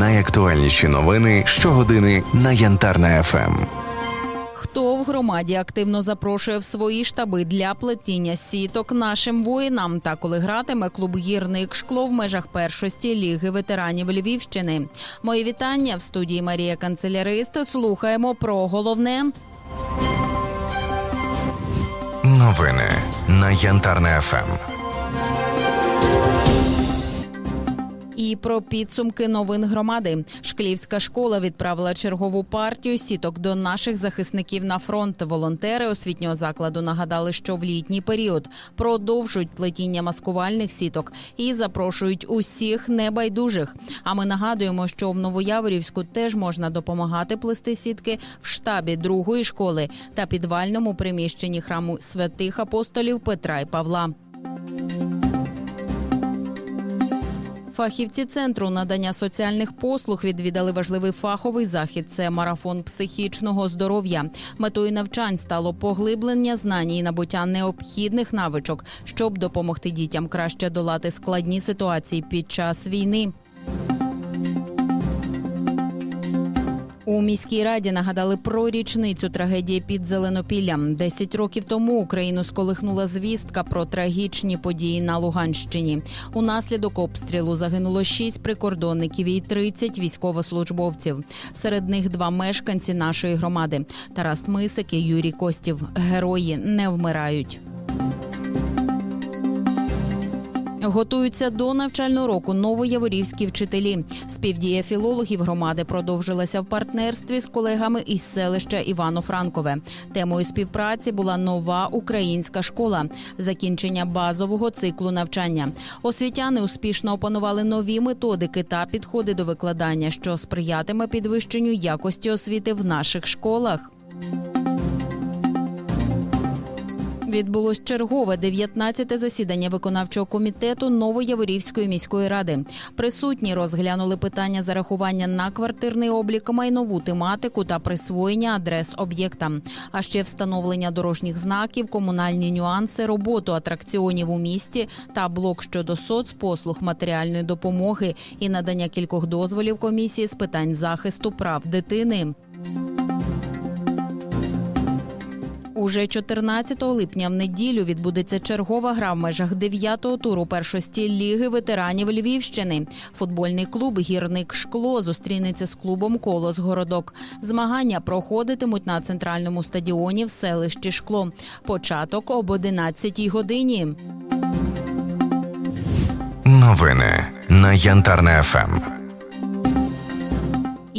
Найактуальніші новини щогодини на Янтарна ФМ. Хто в громаді активно запрошує в свої штаби для плетіння сіток нашим воїнам та коли гратиме клуб гірник шкло в межах першості ліги ветеранів Львівщини? Мої вітання в студії Марія Канцелярист. Слухаємо про головне. Новини на Янтарна ФМ. Про підсумки новин громади. Шклівська школа відправила чергову партію сіток до наших захисників на фронт. Волонтери освітнього закладу нагадали, що в літній період продовжують плетіння маскувальних сіток і запрошують усіх небайдужих. А ми нагадуємо, що в Новояворівську теж можна допомагати плести сітки в штабі другої школи та підвальному приміщенні храму святих апостолів Петра і Павла. Фахівці центру надання соціальних послуг відвідали важливий фаховий захід. Це марафон психічного здоров'я. Метою навчань стало поглиблення знань і набуття необхідних навичок, щоб допомогти дітям краще долати складні ситуації під час війни. У міській раді нагадали про річницю трагедії під Зеленопіллям. Десять років тому Україну сколихнула звістка про трагічні події на Луганщині. Унаслідок обстрілу загинуло шість прикордонників і 30 військовослужбовців. Серед них два мешканці нашої громади Тарас Мисик і Юрій Костів. Герої не вмирають. Готуються до навчального року новояворівські вчителі. Співдія філологів громади продовжилася в партнерстві з колегами із селища Івано-Франкове. Темою співпраці була нова українська школа, закінчення базового циклу навчання. Освітяни успішно опанували нові методики та підходи до викладання, що сприятиме підвищенню якості освіти в наших школах. Відбулось чергове 19-те засідання виконавчого комітету Новояворівської міської ради. Присутні розглянули питання зарахування на квартирний облік, майнову тематику та присвоєння адрес об'єкта, а ще встановлення дорожніх знаків, комунальні нюанси, роботу атракціонів у місті та блок щодо соцпослуг матеріальної допомоги і надання кількох дозволів комісії з питань захисту прав дитини. Уже 14 липня в неділю відбудеться чергова гра в межах 9-го туру першості ліги ветеранів Львівщини. Футбольний клуб Гірник Шкло зустрінеться з клубом Колос Городок. Змагання проходитимуть на центральному стадіоні в селищі Шкло. Початок об 11 годині. Новини на Янтарна ФМ.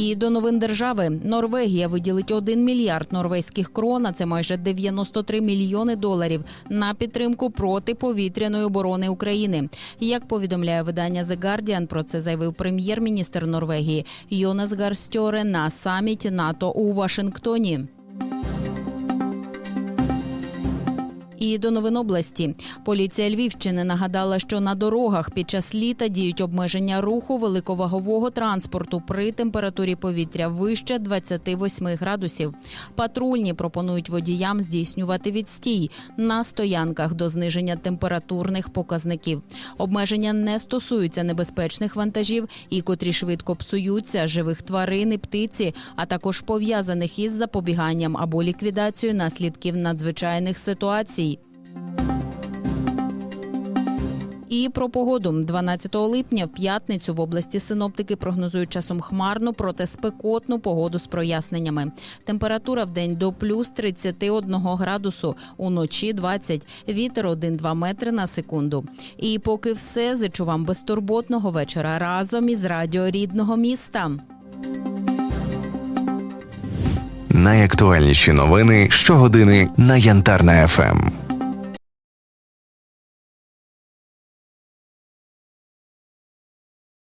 І до новин держави Норвегія виділить 1 мільярд норвезьких крон, а це майже 93 мільйони доларів на підтримку протиповітряної оборони України. Як повідомляє видання The Guardian, про це заявив прем'єр-міністр Норвегії Йонас Гарстьоре на саміті НАТО у Вашингтоні. І до новин області поліція Львівщини нагадала, що на дорогах під час літа діють обмеження руху великовагового транспорту при температурі повітря вище 28 градусів. Патрульні пропонують водіям здійснювати відстій на стоянках до зниження температурних показників. Обмеження не стосуються небезпечних вантажів і котрі швидко псуються, живих тварин і птиці, а також пов'язаних із запобіганням або ліквідацією наслідків надзвичайних ситуацій. І про погоду 12 липня в п'ятницю в області синоптики прогнозують часом хмарну, проте спекотну погоду з проясненнями. Температура в день до плюс 31 градусу, уночі 20, вітер 1-2 метри на секунду. І поки все, зичу вам безтурботного вечора разом із радіо рідного міста. Найактуальніші новини щогодини на Янтарна ФМ.